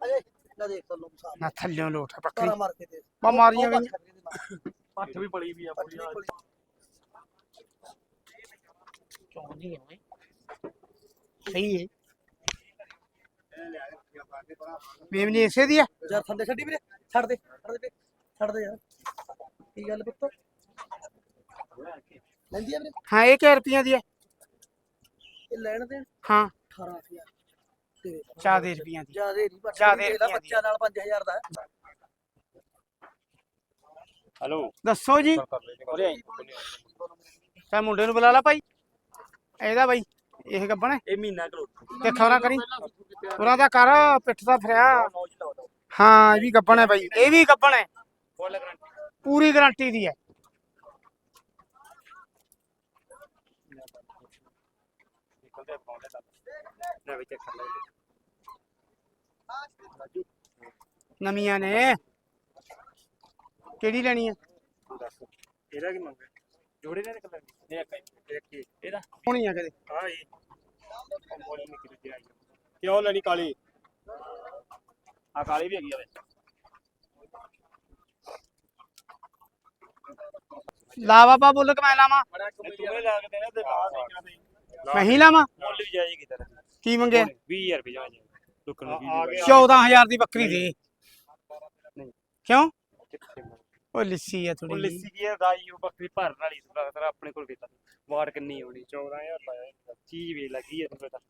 ਅਜੇ ਲੈ ਦੇਖ ਤੋ ਲੋਕ ਸਾਹ ਨਾ ਥੱਲਿਓਂ ਲੋਟ ਆ ਬੱਕਰੀ ਕਾਰਾ ਮਾਰ ਕੇ ਦੇ ਬਾ ਮਾਰੀਆਂ ਗਈਆਂ। ਪੱਠ ਵੀ ਬੜੀ ਵੀ ਆ ਬੜੀ। ਚੌਂਦੀ ਓਏ। ਸਹੀ ਹੈ ਮੇਮਨੀ ਇਸੇ ਦੀ ਆ। ਯਾਰ ਥੱਲੇ ਛੱਡੀ ਵੀਰੇ ਛੱਡ ਦੇ ਛੱਡ ਦੇ ਛੱਡ ਦੇ ਯਾਰ। ਕੀ ਗੱਲ ਪੁੱਤ? ਲੈਂਦੀ ਆ ਵੀਰੇ। ਹਾਂ ਇਹ ਕਿੰਨੇ ਰੁਪਈਆਂ ਦੀ ਹੈ ਇਹ ਲੈਣ ਦੇ ਹਾਂ। 18000 ਚਾਦੇ ਰੁਪਈਆਂ ਦੀ। ਜਿਆਦੇ ਨਹੀਂ ਪਰ ਜ਼ਿਆਦੇ ਇਹਦਾ ਰੁਪਈਆਂ ਦੀ। ਬੱਚਾ ਨਾਲ 5000 ਦਾ। ਹੈ ਹਲੋ। ਦੱਸੋ ਜੀ। ਉਰੇ ਤਾਂ ਮੁੰਡੇ ਨੂੰ ਬੁਲਾ ਲਾ ਭਾਈ। ਇਹਦਾ ਬਾਈ ਇਹ ਗੱਬਣ। ਹੈ ਇਹ ਮਹੀਨਾ ਕਿਲੋ ਤੇ ਖਬਰਾਂ ਕਰੀ। ਉਹਨਾਂ ਦਾ ਕਰ ਪਿੱਠ ਦਾ ਫਿਰਿਆ। ਹਾਂ ਇਹ ਵੀ ਗੱਬਣ ਹੈ ਬਾਈ। ਇਹ ਵੀ ਗੱਬਣ ਹੈ। ਫੁੱਲ ਗਰੰਟੀ ਪੂਰੀ ਗਾਰੰਟੀ ਦੀ ਹੈ। ਨਿਕਲਦੇ ਪਾਉਂਦੇ ਤਾਂ। ਲੈ ਵੀ ਚੈੱਕ ਕਰ ਲੈ ਨਵੀਆਂ ਨੇ ਕਿਹੜੀ ਲੈਣੀ ਹੈ ਦੱਸ ਇਹਦਾ ਕੀ ਮੰਗੇ ਜੋੜੇ ਨੇ ਨਿਕਲ ਨਹੀਂ ਇੱਕ ਇੱਕ ਹੀ ਇਹਦਾ ਹੋਣੀ ਆ ਕਦੇ ਹਾਂ ਇਹ ਕੰਬੋਲੀ ਨਿਕਲ ਜੀ ਆਈ ਕਿਉਂ ਲੈਣੀ ਕਾਲੀ ਆ ਕਾਲੀ ਵੀ ਹੈਗੀ ਆ ਵਿੱਚ ਲਾ ਬਾਬਾ ਬੋਲ ਕੇ ਮੈਂ ਲਾਵਾਂ ਤੁਮੇ ਲਾ ਕੇ ਦੇਣਾ ਤੇ ਬਾਹਰ ਨਿਕਲਣਾ ਤੇ ਮੈਂ ਹੀ ਲਾਵਾਂ ਮੁੱਲ ਵੀ ਜਾਏਗੀ ਤੇਰਾ ਕੀ ਮੰਗੇ 20000 ਰੁਪਏ ਜਾ ਲੁਕਣ ਨੂੰ ਆ ਗਿਆ। 14000 ਦੀ ਬੱਕਰੀ ਦੇ ਨਹੀਂ। ਕਿਉਂ? ਉਹ ਲਿੱਸੀ ਆ ਉਹ ਥੋੜੀ ਲੱਸੀ ਕੀ ਹੈ ਦਾਈ ਉਹ ਬੱਕਰੀ ਭਰਨ ਵਾਲੀ ਸੀ ਤੇਰਾ ਆਪਣੇ ਕੋਲ ਵੇਲਾ ਵਾਰ ਕਿੰਨੀ ਹੋਣੀ 14000 ਲਾਇਆ ਚੀਜ਼ ਵੇਖ ਲੱਗੀ ਹੈ ਤੂੰ ਤਾਂ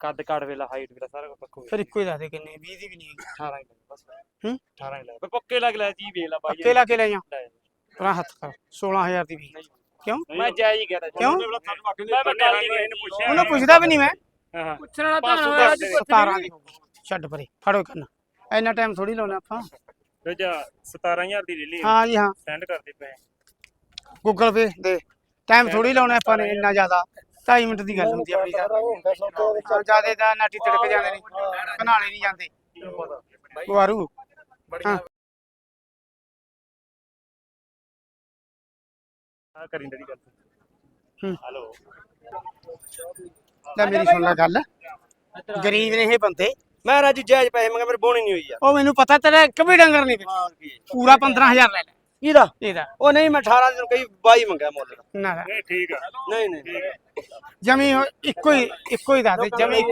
ਕੱਦ ਕਾੜ ਵੇਲਾ ਹਾਈਟ ਵੇਲਾ ਸਾਰਾ ਕੁਝ ਪੱਕੋ ਫਿਰ ਇੱਕੋ ਹੀ ਦੱਸ ਦੇ ਕਿੰਨੇ 20 ਦੀ ਵੀ ਨਹੀਂ ਹੈਗੀ। 18 ਹੀ ਲੱਗ ਬਸ। ਹੂੰ? 18 ਹੀ ਲੱਗ ਬਈ ਪੱਕੇ ਲੱਗ ਲੈ ਜੀ ਵੇਖ ਲਾ ਬਾਈ। ਪੱਕੇ ਲਾ ਕੇ ਲੈ ਜਾ। ਲੈ। ਪਰਾਂ ਹੱਥ ਕਰ 16000 ਦੀ ਵੀ। ਕਿਉਂ? ਮੈਂ ਜਾਇਜ਼ ਹੀ ਕਹਦਾ ਕਿਉਂ? ਮੈਂ ਬਤਾ ਨਹੀਂ ਪੁੱਛਿਆ। ਉਹਨੂੰ ਪੁੱਛਦਾ ਵੀ ਨਹੀਂ ਮੈਂ। ਹਾਂ। ਪੁੱਛਣ ਵਾਲਾ ਤਾਂ ਹੋਇਆ, ਅੱਜ 17 ਦੀ ਛੱਡ ਪਰੇ ਫੜੋ ਕਰਨਾ ਇੰਨਾ ਟਾਈਮ ਥੋੜੀ ਲਾਉਣਾ ਆਪਾਂ। ਤੇ ਜਾ 17000 ਦੀ ਲੈ ਲਈ। ਹਾਂ ਜੀ ਹਾਂ। ਸੈਂਡ ਕਰ ਦੇ ਪਏ। ਗੂਗਲ ਪੇ ਦੇ। ਟਾਈਮ ਥੋੜੀ ਲਾਉਣਾ ਆਪਾਂ ਨੇ ਇੰਨਾ ਜ਼ਿਆਦਾ। 2.5 ਮਿੰਟ ਦੀ ਗੱਲ ਹੁੰਦੀ ਆ ਆਪਣੀ ਤਾਂ ਜਿਆਦੇ ਦਾ ਨਾਟੀ ਤੜਕ ਜਾਂਦੇ ਨੇ। ਕਨਾਲੇ ਨਹੀਂ ਜਾਂਦੇ। ਗੁਆਰੂ ਹਾਂ। ਆ ਕਰੀ ਦੀ ਗੱਲ। ਹੂੰ। ਹਲੋ ਲੈ ਮੇਰੀ ਸੁਣ ਲੈ ਗੱਲ। ਗਰੀਬ ਨੇ ਇਹ ਬੰਦੇ ਮੈਂ ਰਾਜੂ ਜਾਇਜ਼ ਪੈਸੇ ਮੰਗਾ ਮੇਰੇ ਬੋਣੀ ਨਹੀਂ ਹੋਈ ਯਾਰ। ਉਹ ਮੈਨੂੰ ਪਤਾ ਤੇਰਾ ਇੱਕ ਵੀ ਡੰਗਰ ਨਹੀਂ। ਪੂਰਾ 15000 ਲੈ ਲੈ। ਕਿਹਦਾ ਇਹਦਾ। ਉਹ ਨਹੀਂ ਮੈਂ 18 ਦਿਨ ਕਈ 22 ਮੰਗਿਆ ਮੁੱਲ। ਦਾ। ਨਾ ਨਾ। ਨਹੀਂ ਠੀਕ ਆ। ਨਹੀਂ ਨਹੀਂ। ਜਮੀ ਇੱਕੋ ਹੀ ਇੱਕੋ ਹੀ ਦੱਸ ਦੇ ਜਮੀ।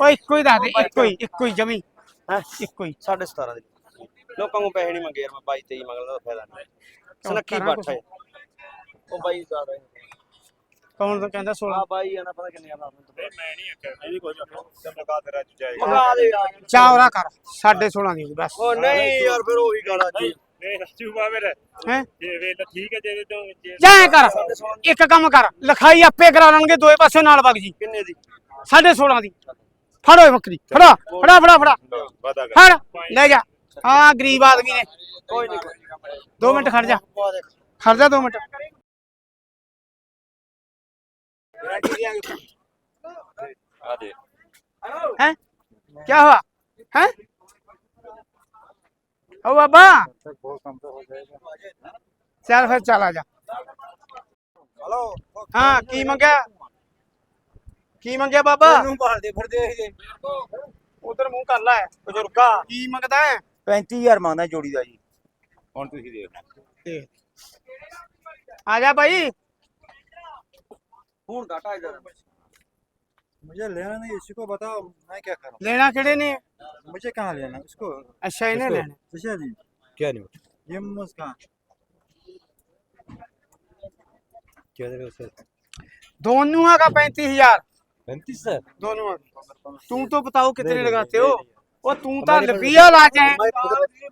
ਉਹ ਇੱਕੋ ਹੀ ਦੱਸ ਦੇ ਇੱਕੋ ਹੀ ਇੱਕੋ ਹੀ ਜਮੀ। ਹੈ? ਇੱਕੋ ਹੀ। 17.5 ਦੇ। ਲੋਕਾਂ ਨੂੰ ਪੈਸੇ ਨਹੀਂ ਮੰਗੇ ਯਾਰ ਮੈਂ 22 23 ਮੰਗਦਾ ਫਾਇਦਾ ਨਹੀਂ। ਸਨੱਖੀ ਬੱਠ। ਹੈ। ਉਹ ਬਾਈ ਜ਼ਿਆਦਾ ਕੌਣ ਤਾਂ ਕਹਿੰਦਾ 16 ਆ ਬਾਈ ਆ ਨਾ ਪਤਾ ਕਿੰਨੇ ਆ ਮੈਂ ਨਹੀਂ ਆਖਿਆ ਮੈਂ ਨਹੀਂ ਕੁਝ ਆਖਿਆ ਲਗਾ ਤੇ ਰਾਜੂ ਜਾਏਗਾ? ਮੰਗਾ ਦੇ ਯਾਰ। ਚਾਵਰਾ ਕਰ 16.5 ਦੀ ਬਸ। ਉਹ ਨਹੀਂ ਯਾਰ ਫਿਰ ਉਹੀ ਗੱਲ ਆ ਜੀ। ਨਹੀਂ ਰਾਜੂ ਬਾ ਮੇਰੇ ਹੈ? ਜੇ ਵੇਲ ਠੀਕ ਹੈ ਜੇ ਤੋਂ ਜੇ ਜਾ ਐਂ ਕਰ ਇੱਕ ਕੰਮ ਕਰ ਲਿਖਾਈ ਆਪੇ ਕਰਾ ਲੈਣਗੇ ਦੋਏ ਪਾਸੇ ਨਾਲ ਵਗ ਜੀ। ਕਿੰਨੇ ਦੀ? 16.5 ਦੀ। ਫੜੋ ਇਹ ਬੱਕਰੀ ਫੜਾ ਫੜਾ ਫੜਾ ਫੜਾ। ਫੜ ਲੈ ਜਾ। ਹਾਂ ਗਰੀਬ ਆਦਮੀ ਨੇ। ਕੋਈ ਨਹੀਂ 2 ਮਿੰਟ ਖੜ ਜਾ। ਖੜ ਜਾ 2 ਮਿੰਟ। ਆ ਦੇ ਹੈ ਕੀ हुआ है ओ बाबा ਚੱਲ ਫਿਰ ਚੱਲ ਆ ਜਾ ਹਲੋ ਹਾਂ ਕੀ ਮੰਗਿਆ ਕੀ ਮੰਗਿਆ ਬਾਬਾ ਤੈਨੂੰ ਭਾਲਦੇ ਫਿਰਦੇ ਇਹ ਉਧਰ ਮੂੰਹ ਕਰ ਲੈ ਬਜ਼ੁਰਗਾ ਕੀ ਮੰਗਦਾ ਹੈ 35000 ਮੰਗਦਾ ਜੋੜੀ ਦਾ ਜੀ ਹੁਣ ਤੁਸੀਂ ਦੇਖ ਆ ਜਾ ਭਾਈ ਹੁਣ घाटा इधर मुझे लेना नहीं इसी को बताओ मैं क्या करूं लेना किड़े ने मुझे कहाँ लेना इसको अच्छा इन्हें लेना अच्छा जी क्या नहीं ये मुस्कान क्या दे रहे हो सर दोनों का पैंतीस हजार पैंतीस सर दोनों तुम तो बताओ कितने लगाते हो वो तू तो लपिया ला जाए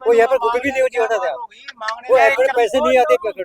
वो यहाँ पर गुड भी नहीं होती होता था वो पैसे नहीं आते पकड़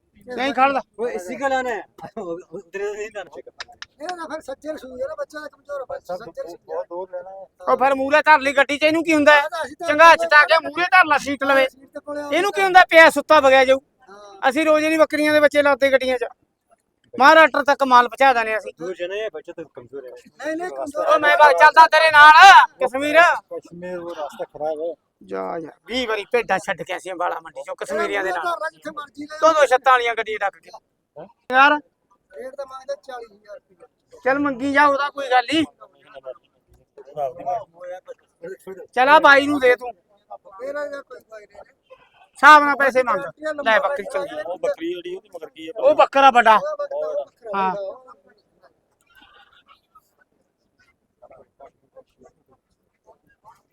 ਨਹੀਂ ਖੜਦਾ। ਓਏ ਇਸੀ ਕਾ ਲਾਣਾ ਉਧਰ ਨਹੀਂ ਲਾਣਾ ਇਹ ਨਾ ਫਿਰ ਸੱਚੇ ਰਸੂਲ ਹੈ ਨਾ ਬੱਚਾ ਕਮਜ਼ੋਰ ਹੈ ਸੱਚੇ ਰਸੂਲ ਬਹੁਤ ਦੂਰ ਲੈਣਾ ਉਹ ਫਿਰ ਮੂਰੇ ਧਰ ਲਈ ਗੱਡੀ ਚ ਇਹਨੂੰ ਕੀ ਹੁੰਦਾ ਚੰਗਾ ਚਟਾ ਕੇ ਮੂਰੇ ਧਰ ਲਾ ਸੀਟ ਲਵੇ। ਇਹਨੂੰ ਕੀ ਹੁੰਦਾ ਪਿਆ ਸੁੱਤਾ ਵਗਿਆ ਜਾਊ। ਅਸੀਂ ਰੋਜ਼ ਨਹੀਂ ਬੱਕਰੀਆਂ ਦੇ ਬੱਚੇ ਲਾਤੇ ਗੱਡੀਆਂ ਚ। ਮਹਾਰਾਸ਼ਟਰ ਤੱਕ ਮਾਲ ਪਹੁੰਚਾ ਦਨੇ ਅਸੀਂ। ਦੂਰ ਜਨੇ ਬੱਚੇ ਤਾਂ ਕਮਜ਼ੋਰ ਹੈ ਨਹੀਂ ਨਹੀਂ ਕਮਜ਼ੋਰ ਮੈਂ ਬਸ ਚੱਲਦਾ ਤੇਰੇ ਨਾਲ ਕਸ਼ਮੀਰ। ਕਸ਼ਮੀਰ ਉਹ ਰਸਤਾ ਖਰਾਬ ਹੈ। ਜਾ ਜਾ 20 ਵਾਰੀ ਭੇਡਾਂ ਛੱਡ ਕੇ ਅਸੀਂ ਬਾਲਾ ਮੰਡੀ ਚੋਂ ਕਸ਼ਮੀਰੀਆਂ ਦੇ ਨਾਲ। ਜਿੱਥੇ ਮਰਜ਼ੀ ਲੈ ਦੋ ਦੋ ਛੱਤਾਂ ਵਾਲੀਆਂ ਗੱਡੀਆਂ ਡੱਕ ਕੇ। ਯਾਰ ਰੇਟ ਤਾਂ ਮੰਗਦੇ 40000 ਰੁਪਏ। ਚੱਲ ਮੰਗੀ ਜਾ ਉਹਦਾ ਕੋਈ ਗੱਲ ਨਹੀਂ ਚੱਲ ਆ ਬਾਈ ਨੂੰ ਦੇ ਤੂੰ। ਇਹਦਾ ਜਾਂ ਕੋਈ ਕੋਈ ਨਹੀਂ ਹਿਸਾਬ ਨਾਲ ਪੈਸੇ ਮੰਗ। ਲੈ ਬੱਕਰੀ ਚੱਲ ਗਈ ਉਹ ਬੱਕਰੀ ਜਿਹੜੀ ਉਹਦੀ ਮਗਰ ਕੀ ਹੈ ਉਹ ਬੱਕਰਾ ਵੱਡਾ। ਹਾਂ ਖੜੇ ਵੀ ਨਹੀਂ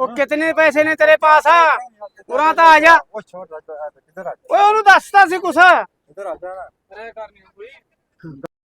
ਉਹ ਕਿਤਨੇ ਪੈਸੇ ਨੇ ਤੇਰੇ ਪਾਸ? ਆ ਉਰਾਂ ਤਾਂ ਆ ਜਾ। ਉਹ ਛੋੜ ਰੱਖ ਕਿੱਧਰ ਆ ਓਏ ਉਹਨੂੰ ਦੱਸਤਾ ਸੀ ਕੁਛ। ਇਧਰ ਆ ਜਾ। ਤੇਰੇ ਕਰਨੀ ਕੋਈ।